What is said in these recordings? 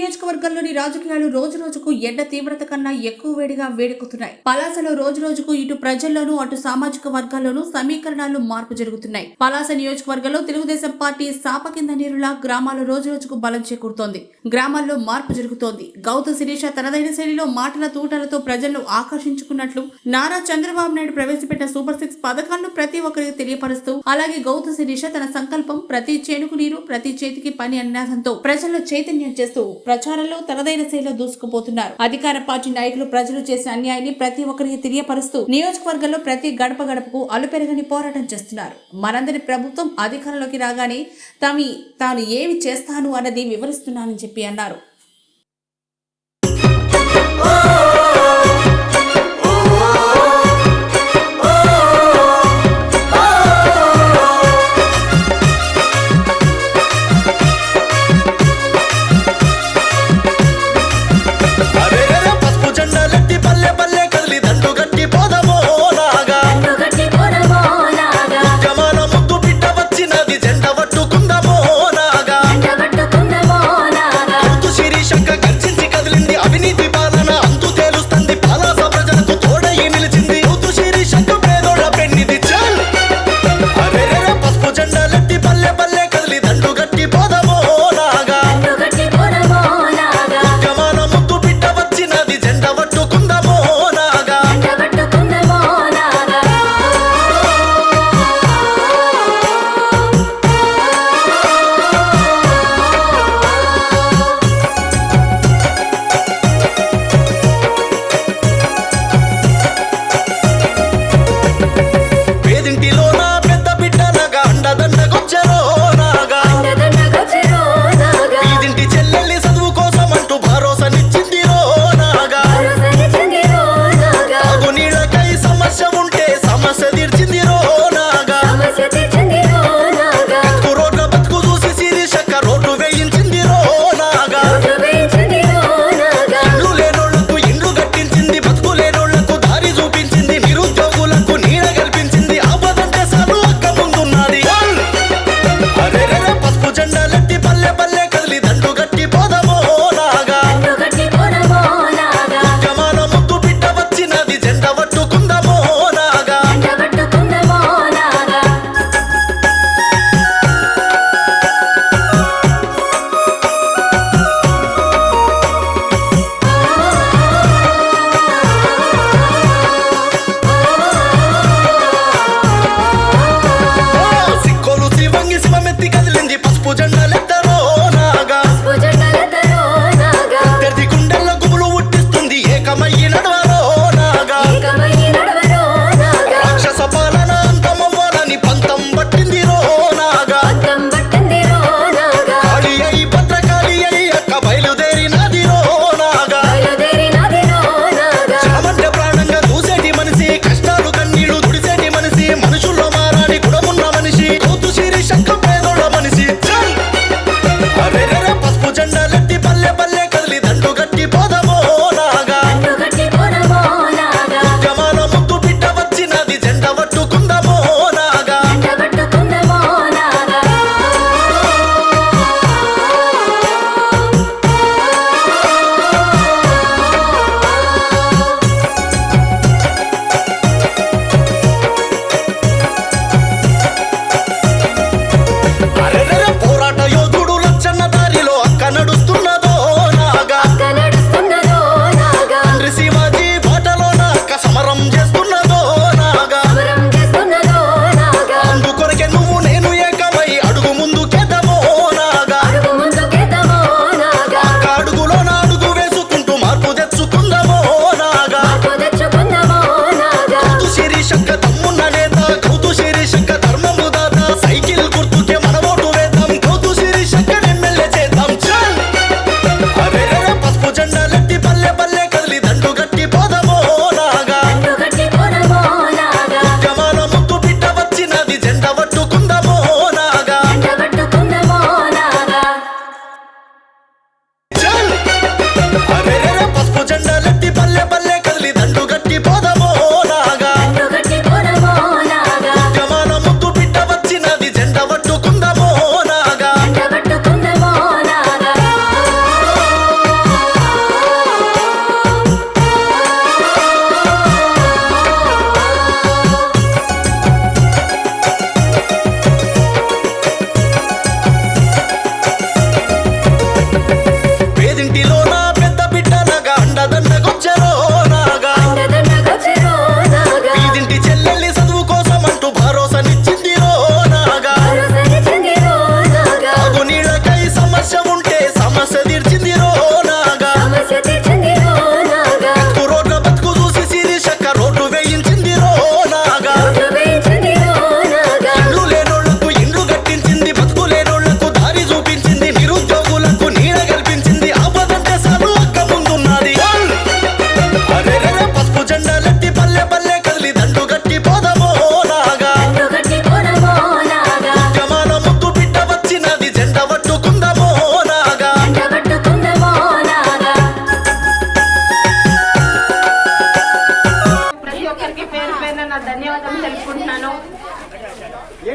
you నియోజకవర్గంలోని రాజకీయాలు రోజు రోజుకు ఎండ తీవ్రత కన్నా ఎక్కువ వేడిగా వేడెక్కుతున్నాయి. పలాసలో రోజు రోజుకు ఇటు ప్రజల్లోనూ అటు సామాజిక వర్గాల్లోనూ సమీకరణాలు మార్పు జరుగుతున్నాయి. పలాస నియోజకవర్గంలో తెలుగుదేశం పార్టీ సాప కింద నీరులా గ్రామాల్లో రోజు రోజుకు బలం చేకూరుతోంది. గ్రామాల్లో మార్పు జరుగుతోంది. గౌతమ్ శిరీష తనదైన శైలిలో మాటల తూటలతో ప్రజలను ఆకర్షించుకున్నట్లు నారా చంద్రబాబు నాయుడు ప్రవేశపెట్టిన సూపర్ సిక్స్ పథకాలను ప్రతి ఒక్కరికి తెలియపరుస్తూ అలాగే గౌతమ్ శిరీష తన సంకల్పం ప్రతి చేనుకు నీరు ప్రతి చేతికి పని అన్యాసంతో ప్రజల్లో చైతన్యం చేస్తూ ప్రచారంలో తనదైన శైలిలో దూసుకుపోతున్నారు. అధికార పార్టీ నాయకులు ప్రజలు చేసిన అన్యాయాన్ని ప్రతి ఒక్కరికి తెలియపరుస్తూ నియోజకవర్గంలో ప్రతి గడప గడపకు అలుపెరగని పోరాటం చేస్తున్నారు. మనందరి ప్రభుత్వం అధికారంలోకి రాగానే తామి తాను ఏమి చేస్తాను అన్నది వివరిస్తున్నానని చెప్పి అన్నారు.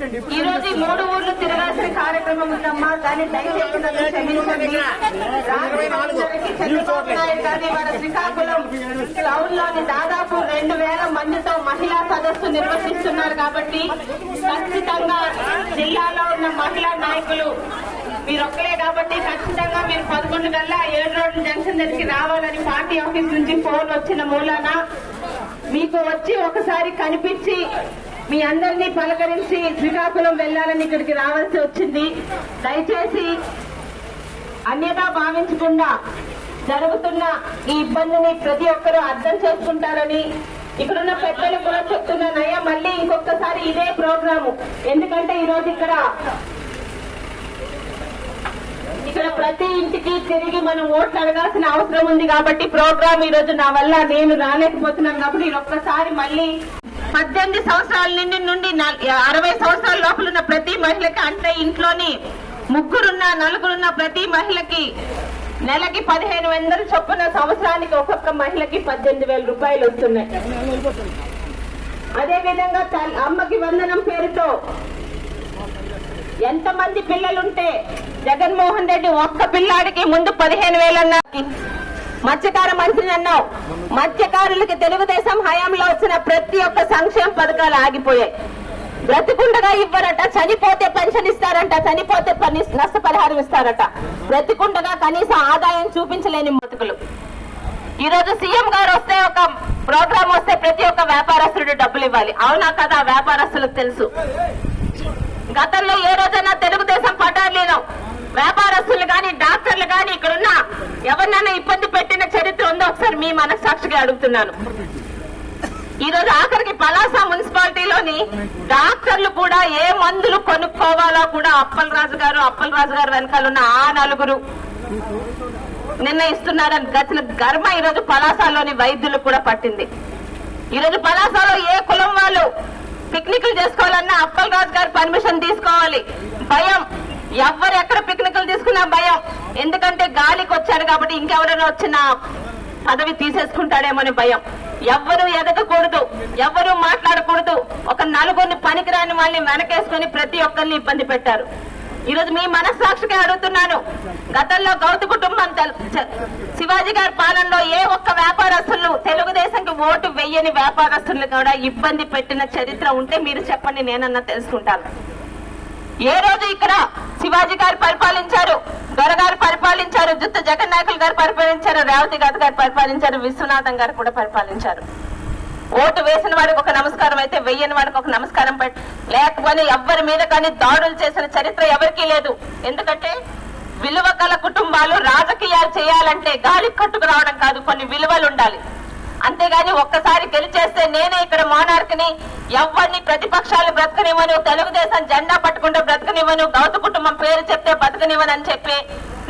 ఈ రోజు మూడు ఊర్లు తిరగాల్సిన కార్యక్రమం ఉందమ్మా. దాన్ని దయచేసి నన్ను క్షమించండి. చంద్రబాబు నాయుడు గారి శ్రీకాకుళం టౌన్లోని దాదాపు రెండు వేల మందితో మహిళా సదస్సు నిర్వహిస్తున్నారు కాబట్టి ఖచ్చితంగా జిల్లాలో ఉన్న మహిళా నాయకులు మీరు ఒక్కలే కాబట్టి ఖచ్చితంగా మీరు పదకొండు కల్లా ఏడు రోడ్డు జంక్షన్ దగ్గరికి రావాలని పార్టీ ఆఫీస్ నుంచి ఫోన్ వచ్చిన మూలాన మీకు వచ్చి ఒకసారి కనిపించి మీ అందరినీ పలకరించి శ్రీకాకుళం వెళ్ళాలని ఇక్కడికి రావాల్సి వచ్చింది. దయచేసి అన్యదా భావించకుండా జరుగుతున్న ఈ ఇబ్బందిని ప్రతి ఒక్కరూ అర్థం చేసుకుంటారని ఇక్కడున్న పెద్దలు కూడా చెప్తున్నానయ్యా మళ్ళీ ఇంకొకసారి ఇదే ప్రోగ్రాము. ఎందుకంటే ఈరోజు ఇక్కడ ఇక్కడ ప్రతి ఇంటికి తిరిగి మనం ఓట్లు అడగాల్సిన అవసరం ఉంది కాబట్టి ప్రోగ్రామ్ ఈ రోజు నా వల్ల నేను రాలేకపోతున్నాను కాబట్టి ఈ ఒక్కసారి మళ్ళీ పద్దెనిమిది సంవత్సరాల నుండి నుండి అరవై సంవత్సరాల లోపల ఉన్న ప్రతి మహిళకి అంటే ఇంట్లోని ముగ్గురున్న నలుగురున్న ప్రతి మహిళకి నెలకి పదిహేను వందల చొప్పున సంవత్సరానికి ఒక్కొక్క మహిళకి పద్దెనిమిది వేల రూపాయలు వస్తున్నాయి. అదే విధంగా అమ్మకి వందనం పేరుతో ఎంతమంది పిల్లలుంటే జగన్మోహన్ రెడ్డి ఒక్క పిల్లాడికి ముందు పదిహేను వేలన్నా మత్స్యకార మంత్రిని అన్నావు. మత్స్యకారులకి తెలుగుదేశం హయాంలో వచ్చిన ప్రతి ఒక్క సంక్షేమ పథకాలు ఆగిపోయాయి. బ్రతికుండగా ఇవ్వరట చనిపోతే పెన్షన్ ఇస్తారంట చనిపోతే నష్టపరిహారం ఇస్తారట. బ్రతికుండగా కనీసం ఆదాయం చూపించలేని మతుకులు ఈ రోజు సీఎం గారు వస్తే ఒక ప్రోగ్రామ్ వస్తే ప్రతి ఒక్క వ్యాపారస్తుడు డబ్బులు ఇవ్వాలి. అవునా కదా? వ్యాపారస్తులకు తెలుసు. గతంలో ఏ రోజైనా తెలుగుదేశం పటాలు లేనావు. వ్యాపారస్తులు గాని డాక్టర్లు గాని ఇక్కడున్న ఎవరినైనా ఇబ్బంది పెట్టిన చరిత్ర ఉందో ఒకసారి మీ మనస్సాక్షిగా అడుగుతున్నాను. ఈ రోజు ఆఖరికి పలాస మున్సిపాలిటీలోని డాక్టర్లు కూడా ఏ మందులు కొనుక్కోవాలో కూడా అప్పలరాజు గారు అప్పలరాజు గారు వెనకాల ఉన్న ఆ నలుగురు నిర్ణయిస్తున్నారని గచ్చిన గర్మ ఈ రోజు పలాసలోని వైద్యులు కూడా పట్టింది. ఈ రోజు పలాసలో ఏ కులం వాళ్ళు పిక్నిక్లు చేసుకోవాలన్నా అప్పల్ రాజు గారు పర్మిషన్ తీసుకోవాలి. భయం. ఎవరు ఎక్కడ పిక్నిక్లు తీసుకున్నా భయం. ఎందుకంటే గాలికి వచ్చారు కాబట్టి ఇంకెవరైనా వచ్చిన పదవి తీసేసుకుంటాడేమోని భయం. ఎవ్వరు ఎదగకూడదు ఎవ్వరు మాట్లాడకూడదు. ఒక నలుగురిని పనికిరాని వాళ్ళని వెనకేసుకుని ప్రతి ఒక్కరిని ఇబ్బంది పెట్టారు. ఈరోజు మీ మనస్సాక్షిగా అడుగుతున్నాను. గతంలో గౌతు కుటుంబం శివాజీ గారి పాలనలో ఏ ఒక్క వ్యాపారస్తులు తెలుగుదేశంకి ఓటు వెయ్యని వ్యాపారస్తులు కూడా ఇబ్బంది పెట్టిన చరిత్ర ఉంటే మీరు చెప్పండి నేనన్నా తెలుసుకుంటాను. ఏ రోజు ఇక్కడ శివాజీ గారు పరిపాలించారు? దొరగారు పరిపాలించారు జుత్త జగన్ నాయకులు గారు పరిపాలించారు రేవతి గారు గారు పరిపాలించారు విశ్వనాథం గారు కూడా పరిపాలించారు. ఓటు వేసిన వాడికి ఒక నమస్కారం అయితే వెయ్యని వాడికి ఒక నమస్కారం లేకపోతే ఎవ్వరి మీద కానీ దాడులు చేసిన చరిత్ర ఎవరికీ లేదు. ఎందుకంటే విలువ గల కుటుంబాలు రాజకీయాలు చేయాలంటే గాలి కట్టుకు రావడం కాదు కొన్ని విలువలు ఉండాలి. అంతేగాని ఒక్కసారి గెలిచేస్తే నేనే ఇక్కడ మోనార్క్ని ఎవరిని ప్రతిపక్షాలు బ్రతకనివ్వను తెలుగుదేశం జెండా పట్టుకుంటే బ్రతకనివ్వను గౌత కుటుంబం పేరు చెప్తే బతకనివ్వను అని చెప్పి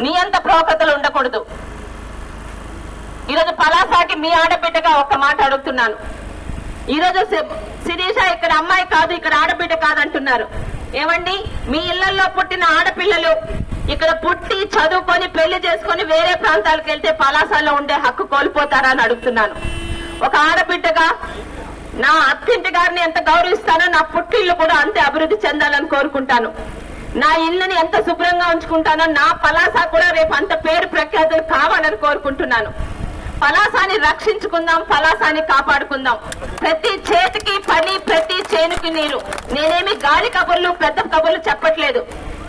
నీ అంత ప్రోకతలు ఉండకూడదు. ఈరోజు పలాసాకి మీ ఆడబిడ్డగా ఒక్క మాట అడుగుతున్నాను. ఈరోజు శిరీష ఇక్కడ అమ్మాయి కాదు ఇక్కడ ఆడబిడ్డ కాదు అంటున్నారు ఏమండి? మీ ఇళ్ళలో పుట్టిన ఆడపిల్లలు ఇక్కడ పుట్టి చదువుకొని పెళ్ళి చేసుకొని వేరే ప్రాంతాలకు వెళ్తే పలాసాలో ఉండే హక్కు కోల్పోతారా అని అడుగుతున్నాను. ఒక ఆడబిడ్డగా నా అత్తింటి గారిని ఎంత గౌరవిస్తానో నా పుట్టిల్లు కూడా అంతే అభివృద్ధి చెందాలని కోరుకుంటాను. నా ఇల్లుని ఎంత శుభ్రంగా ఉంచుకుంటానో నా పలాస కూడా రేపు అంత పేరు ప్రఖ్యాతులు కావాలని కోరుకుంటున్నాను. పలాసాని రక్షించుకుందాం పలాసాని కాపాడుకుందాం. ప్రతి చేతికి పని ప్రతి చేనుకి నీరు నేనేమి గాలి కబుర్లు పెద్ద కబుర్లు చెప్పట్లేదు.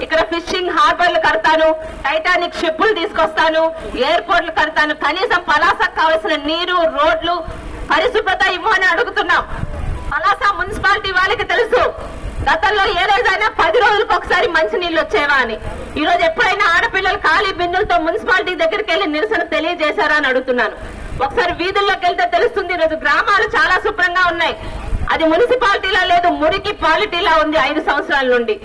ఇక్కడ ఫిషింగ్ హార్బర్లు కడతాను టైటానిక్ షిప్పులు తీసుకొస్తాను ఎయిర్పోర్ట్లు కడతాను కనీసం పలాసకు కావలసిన నీరు రోడ్లు పరిశుభ్రత ఇవ్వని అడుగుతున్నాం. పలాస మున్సిపాలిటీ వాళ్ళకి తెలుసు. గతంలో ఏ రోజైనా పది రోజులకు ఒకసారి మంచి నీళ్ళు వచ్చేవా అని. ఈ రోజు ఎప్పుడైనా ఆడపిల్లలు ఖాళీ బిందులతో మున్సిపాలిటీ దగ్గరికి వెళ్ళి నిరసన తెలియజేశారా అని అడుగుతున్నాను. ఒకసారి వీధుల్లోకి వెళ్తే తెలుస్తుంది ఈరోజు గ్రామాలు చాలా శుభ్రంగా ఉన్నాయి. అది మున్సిపాలిటీలా లేదు మురికి పాలిటీలా ఉంది ఐదు సంవత్సరాల నుండి.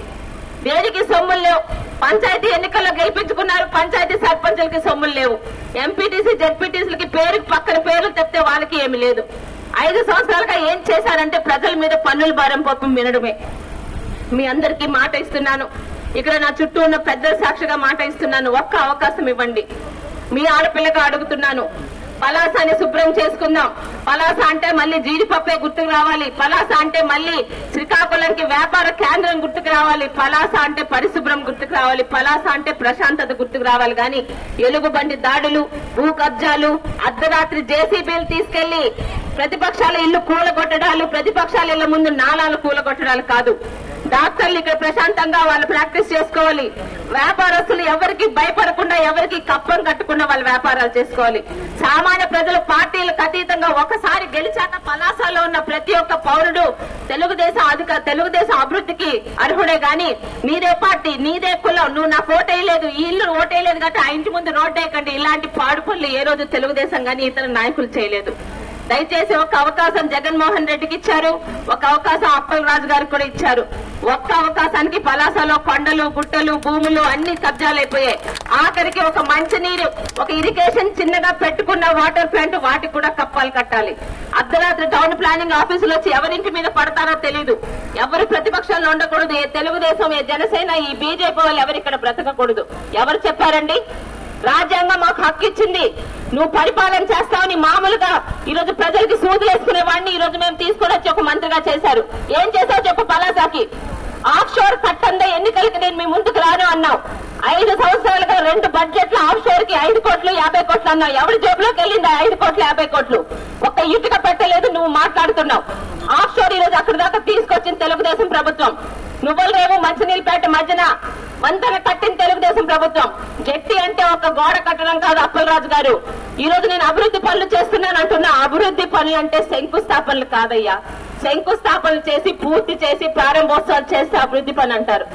దేనికి సొమ్ములు లేవు. పంచాయతీ ఎన్నికల్లో గెలిపించుకున్నారు. పంచాయతీ సర్పంచులకి సొమ్ములు లేవు. ఎంపీటీసీ జెడ్పీటీసీలకి పేరు పక్కన పేర్లు తెప్తే వాళ్ళకి ఏమి లేదు. ఐదు సంవత్సరాలుగా ఏం చేశారంటే ప్రజల మీద పన్నుల భారం పప్పు వినడమే మీ అందరికీ మాట ఇస్తున్నాను. ఇక్కడ నా చుట్టూ ఉన్న పెద్దల సాక్షిగా మాట ఇస్తున్నాను. ఒక్క అవకాశం ఇవ్వండి. మీ ఆడపిల్లగా అడుగుతున్నాను. పలాసాని శుభ్రం చేసుకుందాం. పలాస అంటే మళ్ళీ జీడిపప్పే గుర్తుకు రావాలి. పలాస అంటే మళ్ళీ శ్రీకాకుళంకి వ్యాపార కేంద్రం గుర్తుకు రావాలి. పలాస అంటే పరిశుభ్రం గుర్తుకు రావాలి. పలాస అంటే ప్రశాంతత గుర్తుకు రావాలి. కానీ ఎలుగుబండి దాడులు భూ కబ్జాలు అర్ధరాత్రి జేసీబీలు తీసుకెళ్ళి ప్రతిపక్షాల ఇల్లు కూలగొట్టడాలు ప్రతిపక్షాల ఇళ్ళ ముందు నాలాలు కూలగొట్టడాలు కాదు. డాక్టర్లు ఇక్కడ ప్రశాంతంగా వాళ్ళు ప్రాక్టీస్ చేసుకోవాలి. వ్యాపారస్తులు ఎవరికి భయపడకుండా ఎవరికి కప్పం కట్టకుండా వాళ్ళు వ్యాపారాలు చేసుకోవాలి. సామాన్య ప్రజలు పార్టీలకు అతీతంగా ఒకసారి గెలిచాక పలాసలో ఉన్న ప్రతి ఒక్క పౌరుడు తెలుగుదేశం అధిక తెలుగుదేశం అభివృద్ధికి అర్హుడే గాని మీరే పార్టీ నీదే కులం నువ్వు నాకు ఓటేయలేదు ఈ ఇల్లు ఓటేయలేదు కాబట్టి ఆ ఇంటి ముందు రోడ్డేయకండి ఇలాంటి పాడు పనులు ఏ రోజు తెలుగుదేశం గాని ఇతర నాయకులు చేయలేదు. దయచేసి ఒక అవకాశం జగన్మోహన్ రెడ్డికి ఇచ్చారు ఒక అవకాశం అప్పల్ రాజు గారికి కూడా ఇచ్చారు. ఒక్క అవకాశానికి పలాసలో కొండలు గుట్టలు భూములు అన్ని కబ్జాలైపోయాయి. ఆఖరికి ఒక మంచినీరు ఒక ఇరిగేషన్ చిన్నగా పెట్టుకున్న వాటర్ ప్లాంట్ వాటికి కూడా కప్పాలు కట్టాలి. అర్ధరాత్రి టౌన్ ప్లానింగ్ ఆఫీసులు వచ్చి ఎవరింటి మీద పడతారో తెలియదు ఎవరు ప్రతిపక్షంలో ఉండకూడదు. ఏ తెలుగుదేశం ఏ జనసేన ఈ బీజేపీ వాళ్ళు ఎవరు ఇక్కడ బ్రతకకూడదు. ఎవరు చెప్పారండి? రాజ్యాంగం మాకు హక్కు ఇచ్చింది. నువ్వు పరిపాలన చేస్తావని మామూలుగా ఈ రోజు ప్రజలకి సూదులు వేసుకునే వాడిని ఈ రోజు మేము తీసుకొని వచ్చి ఒక మంత్రిగా చేశారు. ఏం చేసావు చెప్పు పలాసాకి. ఆఫ్ షోర్ కట్టందే ఎన్నికలకి నేను మీ ముందుకు రాను అన్నావు. ఐదు సంవత్సరాలుగా రెండు బడ్జెట్లు ఆఫ్ షోర్కి ఐదు కోట్లు యాభై కోట్లు అన్నావు. ఎవరి జేబులోకి వెళ్ళింది ఐదు కోట్లు యాభై కోట్లు? ఒక్క ఇటుక పెట్టలేదు నువ్వు మాట్లాడుతున్నావు. ఆఫ్ షోర్ ఈ రోజు అక్కడి దాకా తీసుకొచ్చింది తెలుగుదేశం ప్రభుత్వం. నువ్వులరేమో మంచినీళ్ళపేట మధ్యన వంతెన కట్టిన తెలుగుదేశం ప్రభుత్వం. జట్టి అంటే ఒక గోడ కట్టడం కాదు అప్పలరాజు గారు. ఈ రోజు నేను అభివృద్ధి పనులు చేస్తున్నాను అంటున్నా. అభివృద్ధి పనులు అంటే శంకుస్థాపనలు కాదయ్యా. శంకుస్థాపనలు చేసి పూర్తి చేసి ప్రారంభోత్సవాలు చేస్తే అభివృద్ధి పని అంటారు.